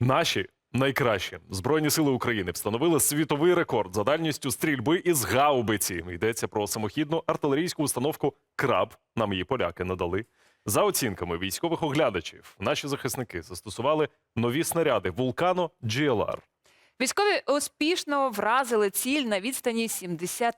Наші найкращі збройні сили України встановили світовий рекорд за дальністю стрільби із гаубиці. Йдеться про самохідну артилерійську установку Краб. Нам її поляки надали. За оцінками військових оглядачів, наші захисники застосували нові снаряди Вулкано GLR. Військові успішно вразили ціль на відстані 70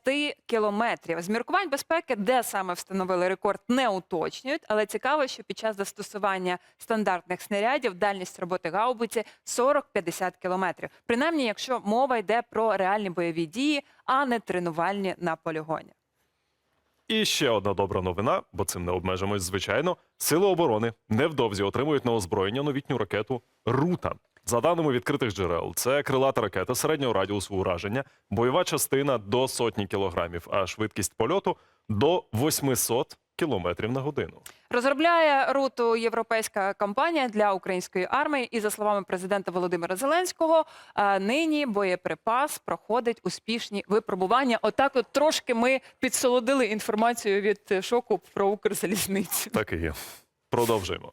кілометрів. З міркувань безпеки, де саме встановили рекорд, не уточнюють, але цікаво, що під час застосування стандартних снарядів дальність роботи гаубиці 40-50 кілометрів. Принаймні, якщо мова йде про реальні бойові дії, а не тренувальні на полігоні. І ще одна добра новина, бо цим не обмежимось, звичайно. Сили оборони невдовзі отримують на озброєння новітню ракету Рута. За даними відкритих джерел, це крилата ракета середнього радіусу ураження, бойова частина до сотні кілограмів, а швидкість польоту до 800 кілометрів на годину. Розробляє руту європейська компанія для української армії. І за словами президента Володимира Зеленського, е, нині боєприпас проходить успішні випробування. Отак, от трошки ми підсолодили інформацію від е, шоку про Укрзалізницю. Так і є. Продовжуємо.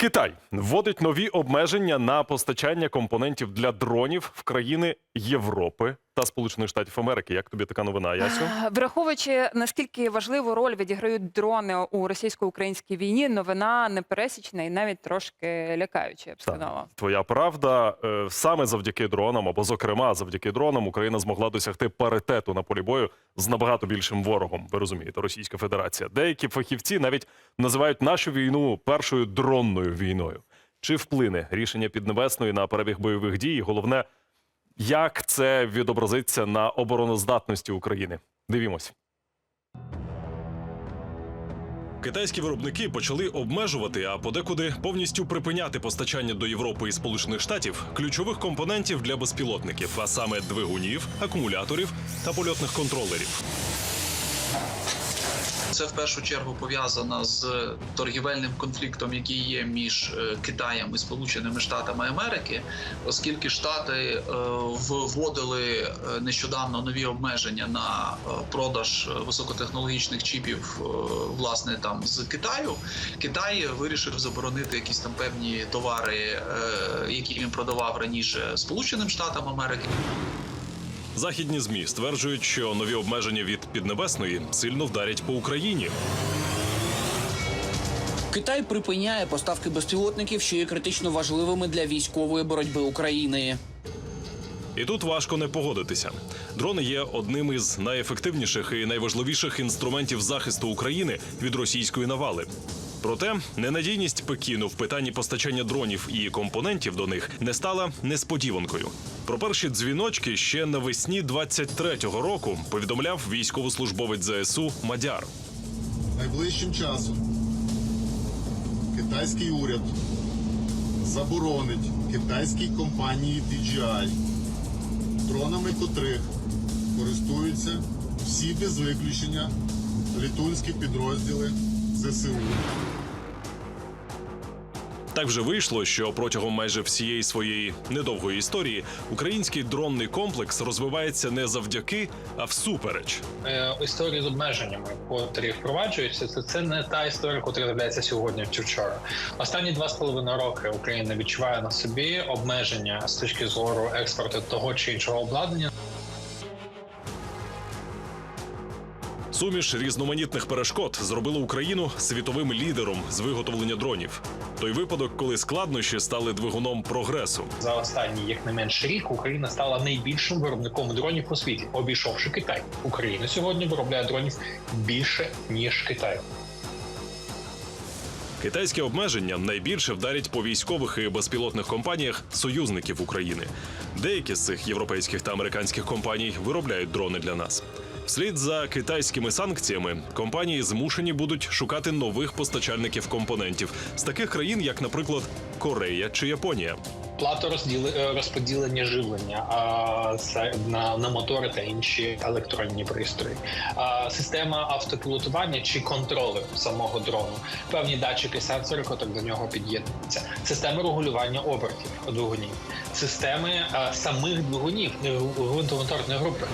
Китай вводить нові обмеження на постачання компонентів для дронів в країни Європи та Сполучених Штатів Америки. Як тобі така новина, Ясю? Е, Враховуючи наскільки важливу роль відіграють дрони у російсько-українській війні, новина непересічна і навіть трошки лякаюча, я б сказала. Твоя правда. Е, Саме завдяки дронам, або зокрема завдяки дронам, Україна змогла досягти паритету на полі бою з набагато більшим ворогом. Ви розумієте, Російська Федерація. Деякі фахівці навіть називають нашу війну першою дронною війною. Чи вплине рішення Піднебесної на перебіг бойових дій? І Головне, як це відобразиться на обороноздатності України? Дивімось. Китайські виробники почали обмежувати, а подекуди повністю припиняти постачання до Європи і Сполучених Штатів ключових компонентів для безпілотників, а саме двигунів, акумуляторів та польотних контролерів. Це в першу чергу пов'язано з торгівельним конфліктом, який є між е, Китаєм і Сполученими Штатами Америки, оскільки Штати е, вводили е, нещодавно нові обмеження на продаж високотехнологічних чіпів, власне там з Китаю. Китай вирішив заборонити якісь там певні товари, які він продавав раніше Сполученим Штатам Америки. Західні змі стверджують, що нові обмеження від Піднебесної сильно вдарять по Україні. Китай припиняє поставки безпілотників, що є критично важливими для військової боротьби України. І тут важко не погодитися. Дрони є одним із найефективніших і найважливіших інструментів захисту України від російської навали. Проте ненадійність Пекіну в питанні постачання дронів і компонентів до них не стала несподіванкою. Про перші дзвіночки ще навесні 23-го року повідомляв військовослужбовець ЗСУ Мадяр. найближчим часом китайський уряд заборонить китайській компанії DJI, дронами котрих користуються всі без виключення літунські підрозділи ЗСУ. Так вже вийшло, що протягом майже всієї своєї недовгої історії український дронний комплекс розвивається не завдяки, а всупереч. Е, історії з обмеженнями, котрі впроваджуються, це, це не та історія, яка з'являється сьогодні чи вчора. Останні два з половиною роки Україна відчуває на собі обмеження з точки зору експорту того чи іншого обладнання. Суміш різноманітних перешкод зробила Україну світовим лідером з виготовлення дронів. Той випадок, коли складнощі стали двигуном прогресу. За останній як не менш рік Україна стала найбільшим виробником дронів у світі, обійшовши Китай. Україна сьогодні виробляє дронів більше ніж Китай. Китайські обмеження найбільше вдарять по військових і безпілотних компаніях союзників України. Деякі з цих європейських та американських компаній виробляють дрони для нас. Вслід за китайськими санкціями компанії змушені будуть шукати нових постачальників компонентів з таких країн, як, наприклад, Корея чи Японія. Розділи е, розподілення живлення на, на мотори та інші електронні пристрої, система автопілотування чи контролер самого дрону, певні датчики, сенсори, котрі до нього під'єднуються, системи регулювання обертів двигунів, системи а, самих двигунів е, ґрунтомоторної групи.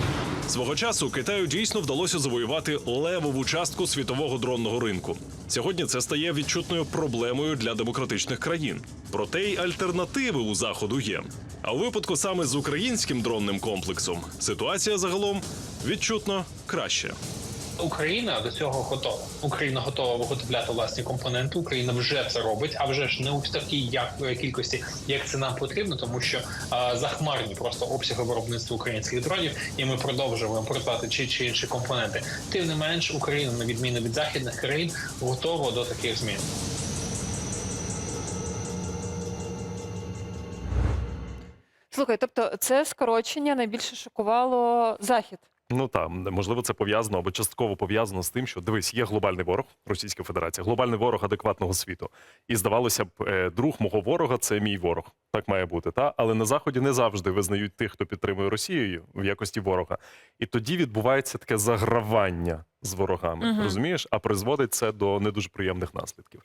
Свого часу Китаю дійсно вдалося завоювати левову частку світового дронного ринку. Сьогодні це стає відчутною проблемою для демократичних країн. Проте й альтернативи у заходу є. А у випадку саме з українським дронним комплексом ситуація загалом відчутно краще. Україна до цього готова. Україна готова виготовляти власні компоненти. Україна вже це робить, а вже ж не у такій як кількості, як це нам потрібно, тому що а, захмарні просто обсяги виробництва українських дронів, і ми продовжуємо імпортувати чи чи інші компоненти. Тим не менш, Україна, на відміну від західних країн, готова до таких змін. Слухай, тобто це скорочення найбільше шокувало захід. Ну там можливо це пов'язано або частково пов'язано з тим, що дивись, є глобальний ворог Російська Федерація, глобальний ворог адекватного світу. І здавалося б, е, друг мого ворога це мій ворог. Так має бути. Та але на заході не завжди визнають тих, хто підтримує Росію в якості ворога. І тоді відбувається таке загравання з ворогами. Мгм. Розумієш? А призводить це до не дуже приємних наслідків.